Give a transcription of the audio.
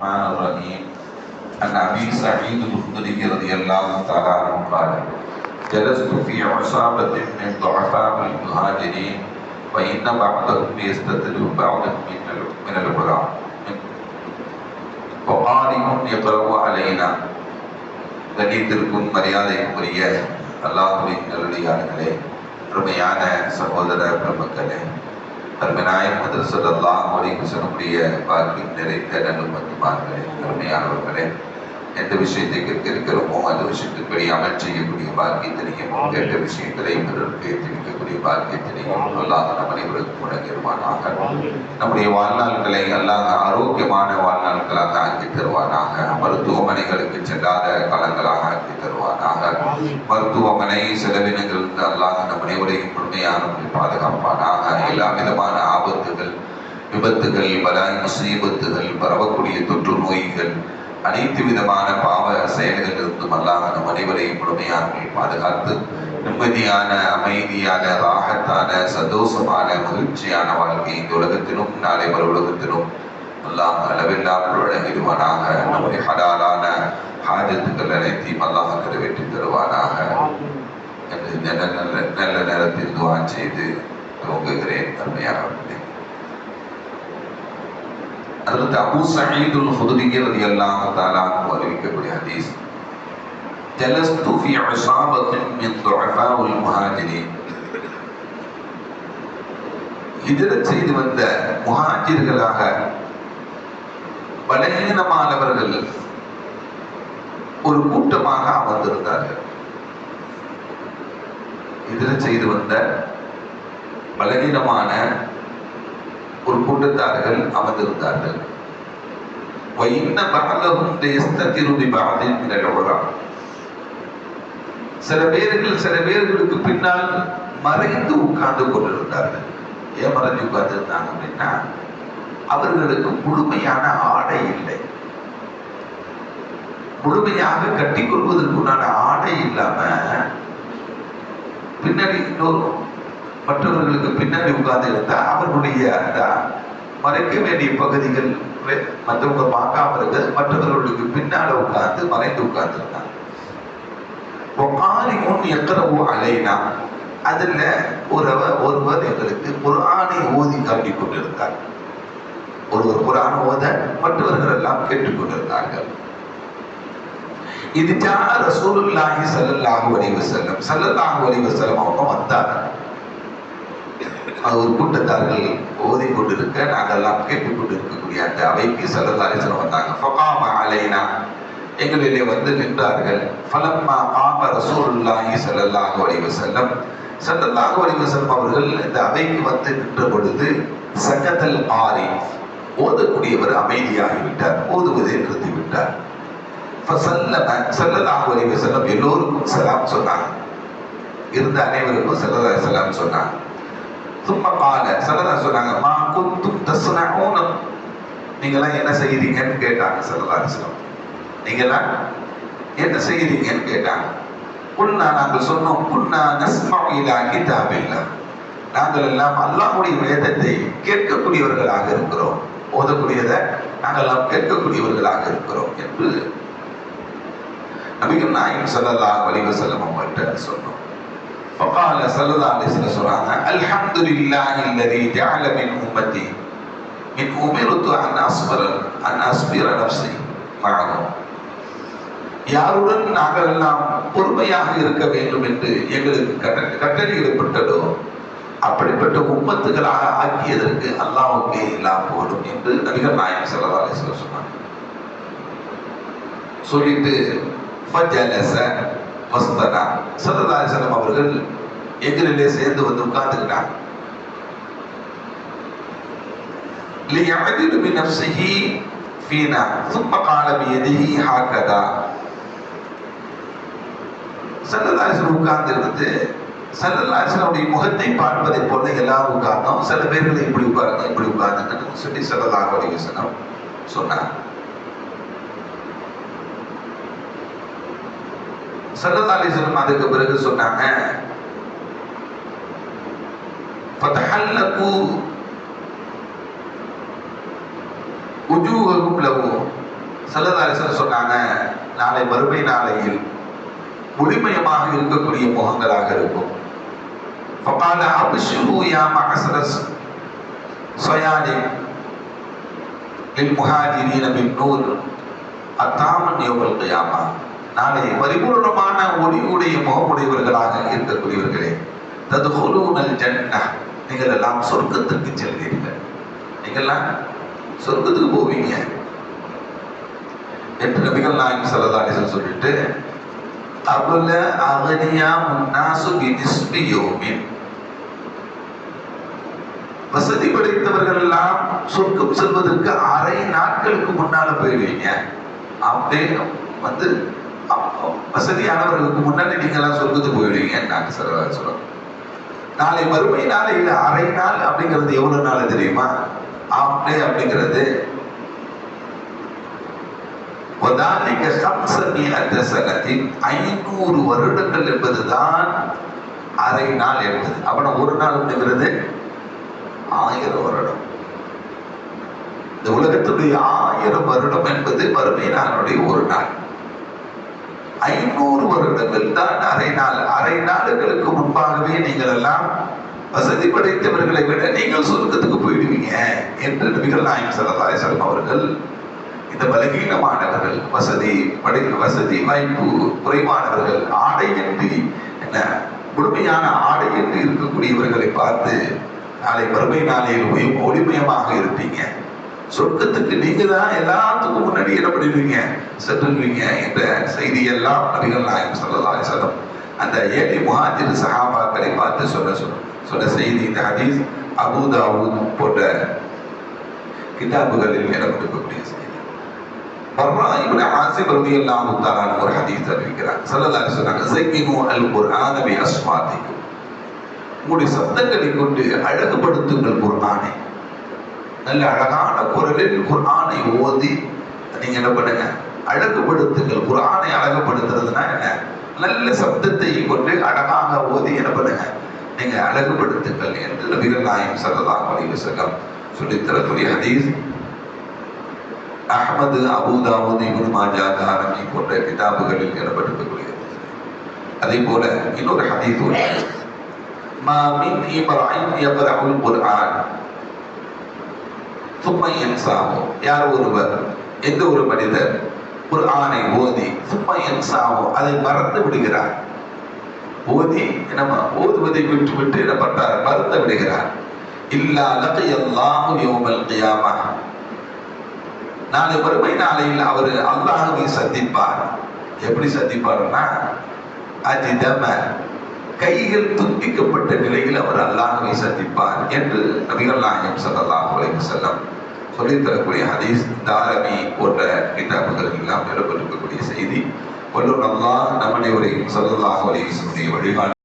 الرحمن الرحيم عن ابي سعيد الخدري رضي الله تعالى عنه قال جلست في عصابة من ضعفاء المهاجرين وإن بعضهم يستتر بعضا من ال- من العلماء وقارئ يقرأ علينا கண்ணியத்திற்கும் மரியாதைக்கும் உரிய அல்லாஹுவின் நல்லடியார்களே அருமையான சகோதர பெருமக்களே அருமைநாயகம் மதரசல் அல்லாஹ் அலைஹி சொல்லக்கூடிய பாக்கியம் நிறைந்த நல்லுமத்துமார்களே அருமையானவர்களே எந்த விஷயத்தை கேட்க இருக்கிறோமோ அந்த விஷயத்தின்படி அமல் செய்யக்கூடிய பாக்கியத்தினையும் கேட்ட விஷயங்களை பிறருக்கு தெரிவிக்கக்கூடிய பாக்கியத்தினையும் அல்லாஹ் நம் அனைவருக்கும் முழங்கிடுவானாக நம்முடைய வாழ்நாட்களை அல்லாஹ் ஆரோக்கியமான வாழ்நாட்களாக ஆக்கி தருவானாக. மருத்துவமனைகளுக்கு செல்லாத காலங்களாக ஆக்கி தருவானாக. மருத்துவமனை செலவினங்களிலிருந்து அல்லாஹ் நம் அனைவரையும் முழுமையான பாதுகாப்பானாக. எல்லா விதமான ஆபத்துகள் விபத்துகள் பலாய் முசீபத்துகள் பரவக்கூடிய தொற்று நோய்கள் அனைத்து விதமான பாவ செயல்களிலிருந்தும் அல்லாஹ் நம் அனைவரையும் முழுமையான பாதுகாத்து நிம்மதியான அமைதியான ராகத்தான சந்தோஷமான மகிழ்ச்சியான வாழ்க்கை இந்த உலகத்திலும் நாளை மறு உலகத்திலும் அல்லாஹ் அளவில்லாமல் வழங்கிடுவானாக நம்முடைய ஹலாலான ஹாஜத்துக்கள் அனைத்தையும் அல்லாஹ் நிறைவேற்றி தருவானாக. என்று நல்ல நல்ல நேரத்தில் துவா செய்து துவங்குகிறேன். தன்மையாக அதற்கு அபூ சயீதுல் ஹுதுரி ரலியல்லாஹு தஆலா அன்ஹு அறிவிக்கக்கூடிய ஹதீஸ் جلست في عصابة من ضعفاء المهاجرين ஹிஜரத் செய்து வந்த முஹாஜிர்களாக பலகீனமானவர்கள் ஒரு கூட்டமாக அமர்ந்திருந்தார்கள் ஹிஜரத் செய்து வந்த பலகீனமான ஒரு கூட்டத்தார்கள் அமர்ந்திருந்தார்கள். சில பேர்கள் சில பேர்களுக்கு பின்னால் மறைந்து உட்கார்ந்து கொண்டிருந்தார்கள். ஏன் மறைஞ்சு உட்கார்ந்துருந்தாங்க அப்படின்னா அவர்களுக்கு முழுமையான ஆடை இல்லை. முழுமையாக கட்டி கொள்வதற்குண்டான ஆடை இல்லாம பின்னாடி இன்னொரு மற்றவர்களுக்கு பின்னாடி உட்கார்ந்து இருந்தா அவர்களுடைய அந்த மறைக்க வேண்டிய பகுதிகள் மற்றவங்க பார்க்காம இருக்கு மற்றவர்களுக்கு பின்னால உட்கார்ந்து மறைந்து உட்கார்ந்து இருந்தாங்க. எத்தனவோ எக்கரவு அலைனா அதுல ஒருவர் ஒருவர் எங்களுக்கு குரானை ஓதி காட்டி கொண்டிருந்தார். ஒருவர் குர்ஆன் ஓத மற்றவர்கள் எல்லாம் கேட்டுக்கொண்டிருந்தார்கள் இது ஜா ரசூலுல்லாஹி சல்லல்லாஹு அலைஹி வஸல்லம். சல்லல்லாஹு அலைஹி வஸல்லம் அவங்க வந்தாங்க. அது ஒரு கூட்டத்தார்கள் ஓதி கொண்டிருக்க நாங்கள்லாம் கேட்டுக்கொண்டு இருக்கக்கூடிய அந்த அவைக்கு ஸல்லல்லாஹு வந்தாங்க. ஃபகாம அலைனா எங்களிலே வந்து நின்றார்கள். ஃபலம்மா காம ரசூல்லாஹி ஸல்லல்லாஹு அலைஹி வஸல்லம். ஸல்லல்லாஹு அலைஹி வஸல்லம் அவர்கள் இந்த அவைக்கு வந்து நின்ற பொழுது சக்கத்தல் ஆரி ஓதக்கூடியவர் அமைதியாகிவிட்டார் ஓதுவதை நிறுத்திவிட்டார். ஃபசல்லம ஸல்லல்லாஹு அலைஹி வஸல்லம் எல்லோருக்கும் சலாம் சொன்னாங்க. இருந்த அனைவருக்கும் ஸல்லல்லாஹு அலைஹி வஸல்லம் சொன்னாங்க. சும்மா கால ஸல்லல்லாஹு சொன்னாங்க மா குந்தும் தஸ்னஊன. நீங்களாம் என்ன செய்கிறீங்கன்னு கேட்டாங்க ஸல்லல்லாஹு அலைஹி வஸல்லம் நீங்களாம் என்ன செய்கிறீங்கன்னு கேட்டாங்க. குன்னா நாங்கள் சொன்னோம் குன்னா நஸ்மஉ இலா கிதாபில்லா. நாங்கள் எல்லாம் அல்லாஹ்வுடைய வேதத்தை கேட்கக்கூடியவர்களாக இருக்கிறோம். ஓதக்கூடியதை நாங்கள் எல்லாம் கேட்கக்கூடியவர்களாக இருக்கிறோம் என்று நபிகள் நாயகம் ஸல்லல்லாஹு அலைஹி வஸல்லம் அவங்கள்ட்ட சொன்னோம். فقال صلى الله عليه وسلم சொல்றாங்க الحمد لله الذي جعل من امتي من امرت ان اصبر ان اصبر نفسي معهم யாருடன் நாங்கள் எல்லாம் பொறுமையாக இருக்க வேண்டும் என்று எங்களுக்கு கட்ட- கட்டளையிடப்பட்டதோ அப்படிப்பட்ட உம்மத்துகளாக ஆக்கியதற்கு அல்லாஹ்வுக்கே எல்லா போடும் என்று நபிகள் நாயகம் ஸல்லல்லாஹு அலைஹி வஸல்லம் சொன்னாங்க சொல்லிட்டு ஃபஜலஸ வஸ்தனா ஸல்லல்லாஹு அலைஹி வஸல்லம் அவர்கள் எங்களிலே சேர்ந்து வந்து உட்கார்ந்துக்கிட்டாங்க ليعدل بنفسه فينا ثم قال بيده هكذا சல்லல்லாஹு உட்கார்ந்து இருந்து சல்லல்லாஹுடைய முகத்தை பார்ப்பதை போல எல்லாரும் உட்கார்ந்தோம் சில பேர்களை இப்படி உட்காருங்க இப்படி உட்கார்ந்துங்கன்னு சொல்லி சல்லல்லாஹு அலைஹி வஸல்லம் சொன்னாங்க சல்லல்லாஹு அலைஹி வஸல்லம் அதுக்கு பிறகு சொன்னாங்க ஃபதஹல்லகு உஜூஹகும் லஹு செல்லதாரிசர் சொன்னாங்க நாளை மறுமை நாளையில் ஒளிமயமாக இருக்கக்கூடிய முகங்களாக இருக்கும் فقال أبشروا يا معشر الصيادين للمهاجرين بالنور அத்தாமன் யோகல் கயாமா நாளை பரிபூர்ணமான ஒளிவுடைய முகமுடையவர்களாக இருக்கக்கூடியவர்களே. ததுகுலூனல் ஜன்னா நீங்கள் எல்லாம் சொர்க்கத்துக்கு செல்வீர்கள். நீங்கள்லாம் சொர்க்கத்துக்கு போவீங்க. என்று நபிகள் நாயகம் சல்லல்லாஹு சொல்லிட்டு அபுல அகனியா முன்னாசு பினிஸ்பி யோமின். வசதி படைத்தவர்கள் எல்லாம் சொர்க்கம் செல்வதற்கு அரை நாட்களுக்கு முன்னால போயிடுவீங்க அப்படியே வந்து வசதியானவர்களுக்கு முன்னாடி நீங்களாம் சொர்க்கத்துக்கு போயிடுவீங்க. நாங்கள் சொல்ல சொல்றோம். நாளை வறுமை நாளையில் அரை நாள் அப்படிங்கிறது எவ்வளவு நாள் தெரியுமா? ஆஃப் டே அப்படிங்கிறது. ஐநூறு வருடங்கள் என்பதுதான் அரை நாள் என்பது. அப்ப ஒரு நாள் அப்படிங்கிறது ஆயிரம் வருடம். இந்த உலகத்துடைய ஆயிரம் வருடம் என்பது வறுமை நாளுடைய ஒரு நாள். ஐநூறு வருடங்கள் தான் அரை நாள். அரை நாடுகளுக்கு முன்பாகவே நீங்கள் எல்லாம் வசதி படைத்தவர்களை விட நீங்கள் சொர்க்கத்துக்கு போயிடுவீங்க என்று நபிகள் நாயம் ஸல்லல்லாஹு செல்வம் அவர்கள் இந்த பலகீனமானவர்கள் வசதி படை வசதி வாய்ப்பு குறைவானவர்கள் ஆடை என்று என்ன முழுமையான ஆடையின்றி இருக்கக்கூடியவர்களை பார்த்து நாளை மறுமை நாளையில் ஒளிமயமாக இருப்பீங்க. சொர்க்கத்துக்கு நீங்க தான் எல்லாத்துக்கும் முன்னாடி என்ன பண்ணிடுவீங்க? சென்றுவீங்க என்ற செய்தியெல்லாம் நபிகள் நாயகம் ஸல்லல்லாஹு அலைஹி வஸல்லம் அந்த ஏழை முஹாஜிர் சஹாபாக்களை பார்த்து சொல்ல சொன்ன சொன்ன செய்தி இந்த ஹதீஸ் அபூ தாவூத் போன்ற கிதாபுகளில் இடம்பெறக்கூடிய செய்தி. பர்ரா இப்னு ஆசிப் ரலியல்லாஹு தஆலா அன்ஹு ஒரு ஹதீஸ் அறிவிக்கிறார் ஸல்லல்லாஹு அலைஹி வஸல்லம் ஸையினு அல் குர்ஆன பி அஸ்வாதிக்கும் உங்களுடைய சப்தங்களை கொண்டு அழகுபடுத்துங்கள் குர்ஆனை. நல்ல அழகான குரலில் குர்ஆனை ஓதி நீங்க என்ன பண்ணுங்க? அழகுபடுத்துங்கள். குர்ஆனை அழகுபடுத்துறதுனா என்ன? நல்ல சப்தத்தை கொண்டு அழகாக ஓதி என்ன பண்ணுங்க? நீங்க அழகுபடுத்துங்கள் என்று நபிகள் நாயம் ஸல்லல்லாஹு அலைஹி வஸல்லம் தரக்கூடிய ஹதீஸ். Ahmad Abu Dawud Ibn Majah Darimi போன்ற கிதாபுகளில் இடம்பெற்றிருக்கக்கூடியது அதே போல இன்னொரு ஹதீஸ் உள்ளது. மா மின் இப்ராஹிம் யக்ரஹுல் குர்ஆன். சும்மா என்சாவோ யார் ஒருவர்? எந்த ஒரு மனிதர்? ஒரு ஆணை ஓதி சும்மா என்சாவோ அதை மறந்து விடுகிறார். ஓதி என்னமா ஓதுவதை விட்டு விட்டு என்ன பண்றார்? மறந்து விடுகிறார். இல்லா எல்லாமும் அல்லாஹு யௌமல் கியாமா. நாளை வறுமை நாளையில் அவர் அல்லாஹுவை சந்திப்பார். எப்படி சந்திப்பார்னா அஜிதம. கைகள் துண்டிக்கப்பட்ட நிலையில் அவர் அல்லாஹுவை சந்திப்பார் என்று நபிகள் நாயகம் ஸல்லல்லாஹு அலைஹி வஸல்லம் சொல்லி தரக்கூடிய ஹதீஸ் தாரமி போன்ற கிதாபுகள் எல்லாம் இடம்பெற்றிருக்கக்கூடிய செய்தி வல்லூர் அல்லாஹ் நம்முடைய அனைவரையும் ஸல்லல்லாஹு அலைஹி வழிகாட்டு